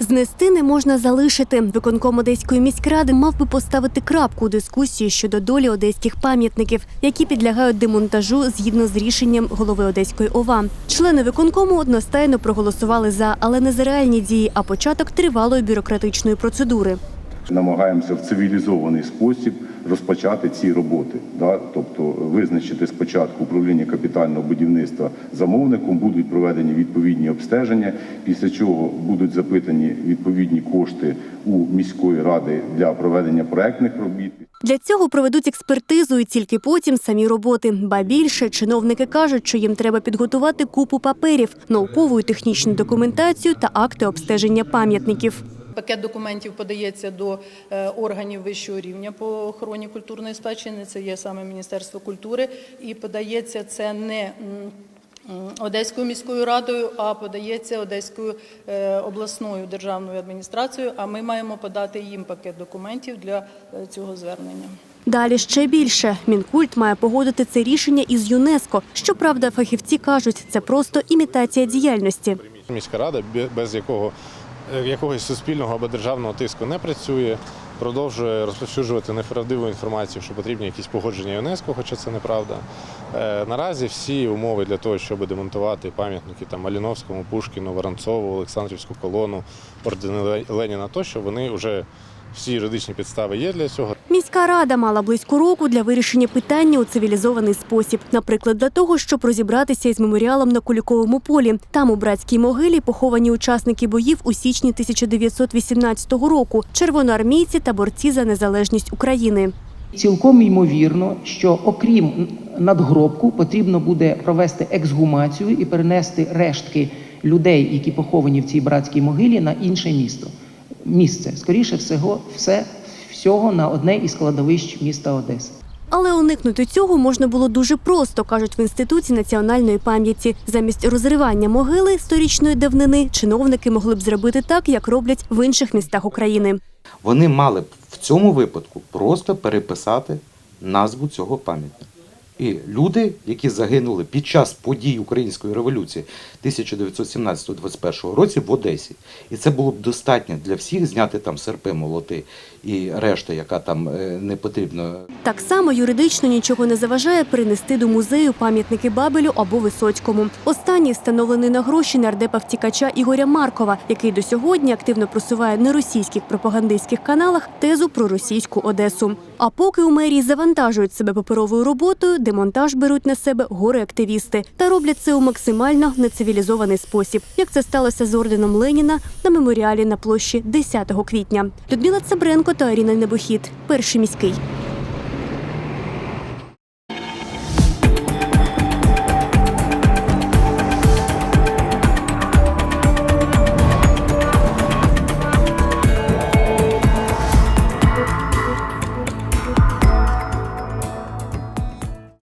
Знести не можна залишити. Виконком Одеської міськради мав би поставити крапку у дискусії щодо долі одеських пам'ятників, які підлягають демонтажу згідно з рішенням голови Одеської ОВА. Члени виконкому одностайно проголосували за, але не за реальні дії, а початок тривалої бюрократичної процедури. Намагаємося в цивілізований спосіб розпочати ці роботи. Да? Тобто визначити спочатку управління капітального будівництва замовником, будуть проведені відповідні обстеження, після чого будуть запитані відповідні кошти у міської ради для проведення проектних робіт. Для цього проведуть експертизу і тільки потім самі роботи. Ба більше чиновники кажуть, що їм треба підготувати купу паперів, наукову і технічну документацію та акти обстеження пам'ятників. Пакет документів подається до е, органів вищого рівня по охороні культурної спадщини. Це є саме Міністерство культури, і подається це не Одеською міською радою, а подається Одеською е, обласною державною адміністрацією. А ми маємо подати їм пакет документів для е, цього звернення. Далі ще більше. Мінкульт має погодити це рішення із ЮНЕСКо. Щоправда, фахівці кажуть, це просто імітація діяльності. Міська рада без якого якогось суспільного або державного тиску не працює, продовжує розповсюджувати неправдиву інформацію, що потрібні якісь погодження ЮНЕСКО, хоча це неправда. Е, Наразі всі умови для того, щоб демонтувати пам'ятники там Маліновському, Пушкіну, Воронцову, Олександрівську колону, ордени Леніна тощо, вони вже всі юридичні підстави є для цього. Міська рада мала близько року для вирішення питання у цивілізований спосіб. Наприклад, для того, щоб розібратися із меморіалом на Куліковому полі. Там у братській могилі поховані учасники боїв у січні 1918 року, червоноармійці та борці за незалежність України. Цілком ймовірно, що окрім надгробку потрібно буде провести ексгумацію і перенести рештки людей, які поховані в цій братській могилі, на інше місто. Місце, скоріше всього, все всього на одне із складовищ міста Одеси. Але уникнути цього можна було дуже просто, кажуть в інституті національної пам'яті. Замість розривання могили сторічної давнини чиновники могли б зробити так, як роблять в інших містах України. Вони мали б в цьому випадку просто переписати назву цього пам'ятника. І люди, які загинули під час подій Української революції 1917-21 році в Одесі, і це було б достатньо для всіх зняти там серпи, молоти і решта, яка там е, не потрібна Так само юридично нічого не заважає принести до музею пам'ятники Бабелю або Висоцькому. Останній встановлений на гроші нардепа втікача Ігоря Маркова, який до сьогодні активно просуває на російських пропагандистських каналах тезу про російську Одесу. А поки у мерії завантажують себе паперовою роботою, демонтаж беруть на себе гори-активісти та роблять це у максимально нецивілізований спосіб, як це сталося з орденом Леніна на меморіалі на площі 10 квітня. Людмила Цабренко та Аріна Небохід. Перший міський.